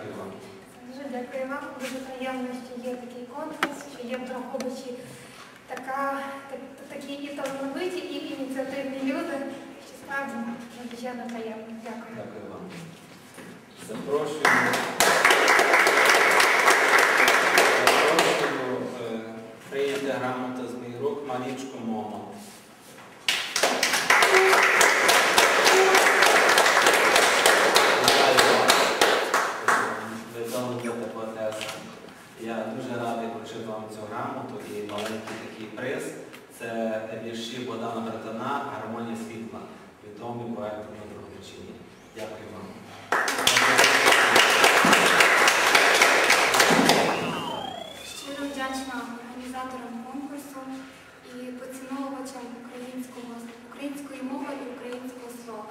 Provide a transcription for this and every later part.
Дякую вам. Дуже дякую вам. Дуже приємно, що є такий конкурс, що є в Дрогобичі така, так, такі і талановиті, і ініціативні люди, що справді надзвичайно приємно. Дякую. Дякую вам. Запрошую. Запрошую е, прийняти грамоту з моїх рук Марічку Момо. Вітаю вас. Ви талановита поетеса. Я дуже радий вручити вам цю і маленький такий приз. Це вірші Богдана Братана Гармонія світла, відомий поет на Дрогобичині. Дякую вам. Щиро вдячна організаторам конкурсу і поціновувачам українського, української мови і українського слова.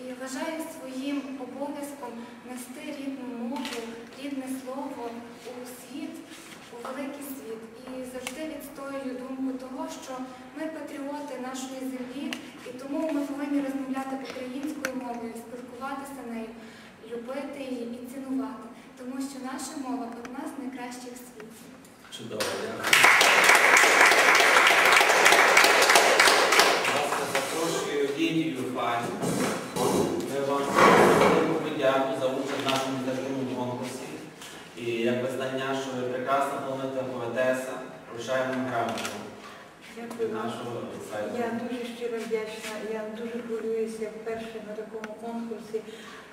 І вважаю своїм обов'язком нести рідну мову, рідне слово у світ, у великий світ. І завжди відстоюю думку того, що ми патріоти нашої землі, і тому ми повинні розмовляти українською мовою, спілкуватися нею, любити її і цінувати, тому що наша мова одна з найкращих в світі. Чудово, дякую. Запрошую Лідію Фань. Ми вам велику подяку за участь в нашому літературному конкурсі. І як визнання, що ви прекрасна талановита поетеса, вручаємо вам грамоту Дякую вам. Я дуже щиро вдячна. Я дуже хвилююся вперше на такому конкурсі.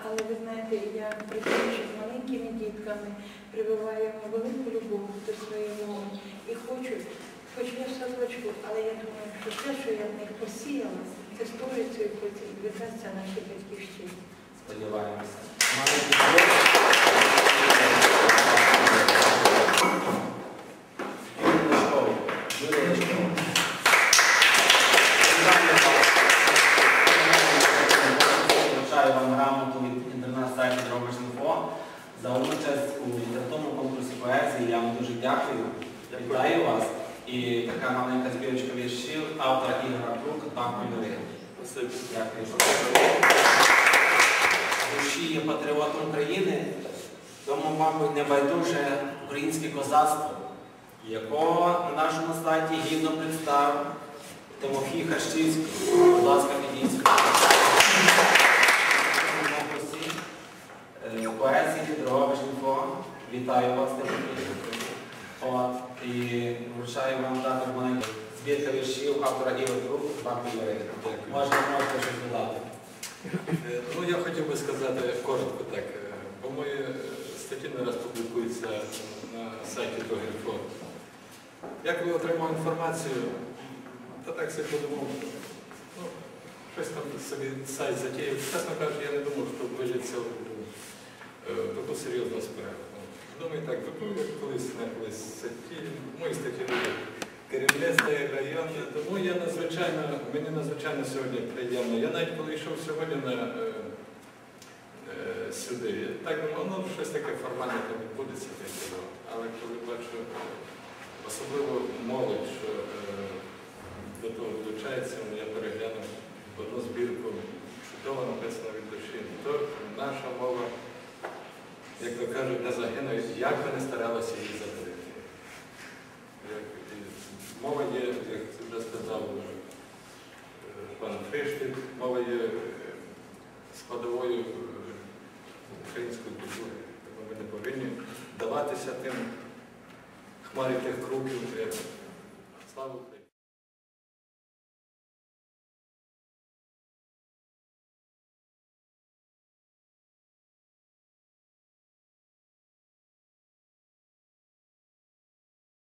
Але ви знаєте, я працюючи з маленькими дітками, прививаю велику любов до своєї мови. І хочу, хоч я в садочку, але я думаю, що те, що я в них посіяла, це створиться і віддасться нашій батьківщині. Сподіваємося. За участь у літературному конкурсі поезії. Я вам дуже дякую. Вітаю вас. І така маленька збірочка віршів автора Ігора Крук «Два кольори». Дякую. Душі є патріотом України, тому, мабуть, не байдуже українське козацтво, якого на нашому сайті гідно представив Тимофій Хащицький. Будь ласка, підійдіть. сюди. В конкурсі, Поезії Дрогобич.Інфо. Вітаю вас. От, і вручаю вам також маленьку збірка віршів автора Ігор Крук «Два кольори». Можна можете щось додати. Е, Ну, я хотів би сказати коротко так. е, Бо мої е, статті не раз публікуються на сайті Догріфо. Я коли отримав інформацію, то так собі подумав, ну, щось там собі сайт затіяв. Чесно кажучи, я не думав, що вижиться в е, таку серйозну справу. Ну, Думаю, так, колись колись статті, мої статті і району. Тому я надзвичайно, мені надзвичайно сьогодні приємно. Я навіть коли йшов сьогодні на, е, е, сюди, так думав, ну щось таке формальне там відбудеться. Але коли бачу, е, особливо молодь, що е, до того долучається, ну, я переглянув одну збірку, чудово написано від душі. То наша мова, як то кажуть, не загине, як би не старалися її і Мова є, як вже сказав е, пан Фриштик, мова є е, складовою е, української культури. Ми не повинні даватися тим хмарі тих кроків. Слава Україні!